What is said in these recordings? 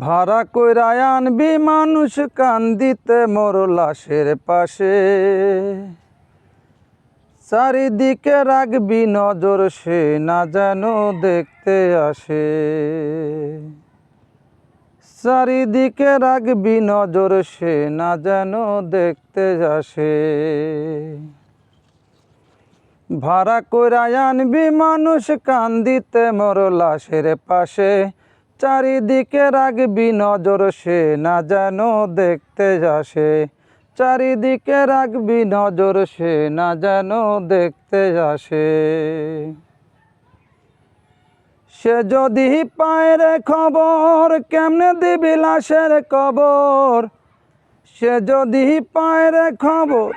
ভাড়া কইরা আনবি মানুষ কান্দিতে মোর লাশের পাশে। চারিদিকে রাখবি নজর, সে না যেন দেখতে আসে। চারিদিকে রাখবি নজর, সে না যেন দেখতে আসে। ভাড়া কইরা আনবি মানুষ কান্দিতে মোর লাশের পাশে। চারিদিকে রাখবি নজর, সে না যেন দেখতে আসে। চারিদিকে রাখবি নজর, সে না যেন দেখতে আসে। সে যদি পায়ের খবর, কেমনে দিবি লাশের কবর? সে যদি পায় রে খবর,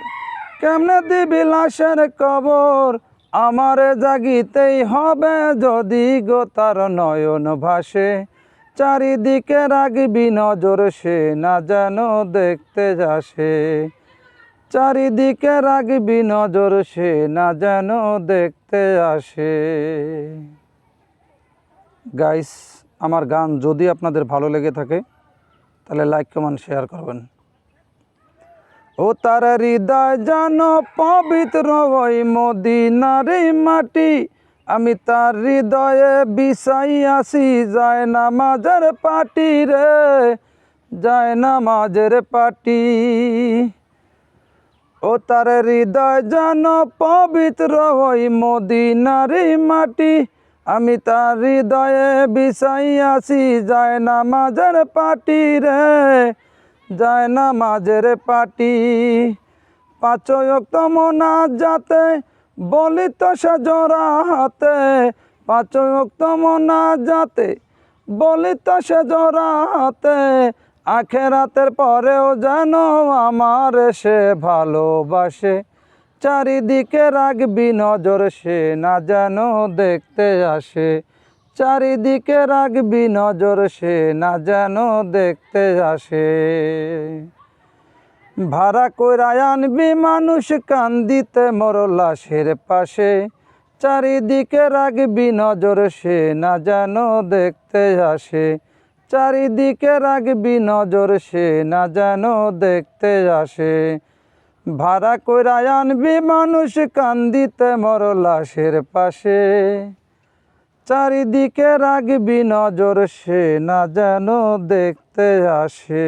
কেমনে দিবি লাশের কবর? আমারে জাগিতেই হবে যদি গো তার নয়ন ভাসে। চারিদিকে রাখবি নজর, সে না যেন দেখতে আসে। চারিদিকে রাখবি নজর, সে না যেন দেখতে আসে। গাইস, আমার গান যদি আপনাদের ভালো লেগে থাকে, তাহলে লাইক, কমেন্ট, শেয়ার করবেন। ও তার হৃদয় যেন পবিত্র ওই মদিনারি মাটি। আমি তার হৃদয়ে বিষাই আসি, যায় না মাঝের পাটি রে, যায় না মাঝের পাটি। ও তার হৃদয় যেন পবিত্র ওই মদিনারি মাটি। আমি তার হৃদয়ে বিষাই আসি, যায় না মাঝের পাটি রে যায় না মাঝের পাটি পাঁচয়ক্ত মনা যাতে বলিত সে জোড়া হাতে। পাঁচয়ক্ত মনা যাতে বলিত সে জোড়া হাতে। আখেরাতের পরেও যেন আমার সে ভালোবাসে। চারিদিকে রাখবি নজর, সে না যেন দেখতে আসে। চারিদিকে রাখবি নজর, সে না যেন দেখতে আসে। ভাড়া কইরা আনবি মানুষ কান্দিতে মোর লাশের পাশে। চারিদিকে রাখবি নজর, সে না যেন দেখতে আসে। চারিদিকে রাখবি নজর, সে না যেন দেখতে আসে। ভাড়া কইরা আনবি মানুষ কান্দিতে মোর লাশের পাশে। চারিদিকে রাখবি নজর সে না যেন দেখতে আসে।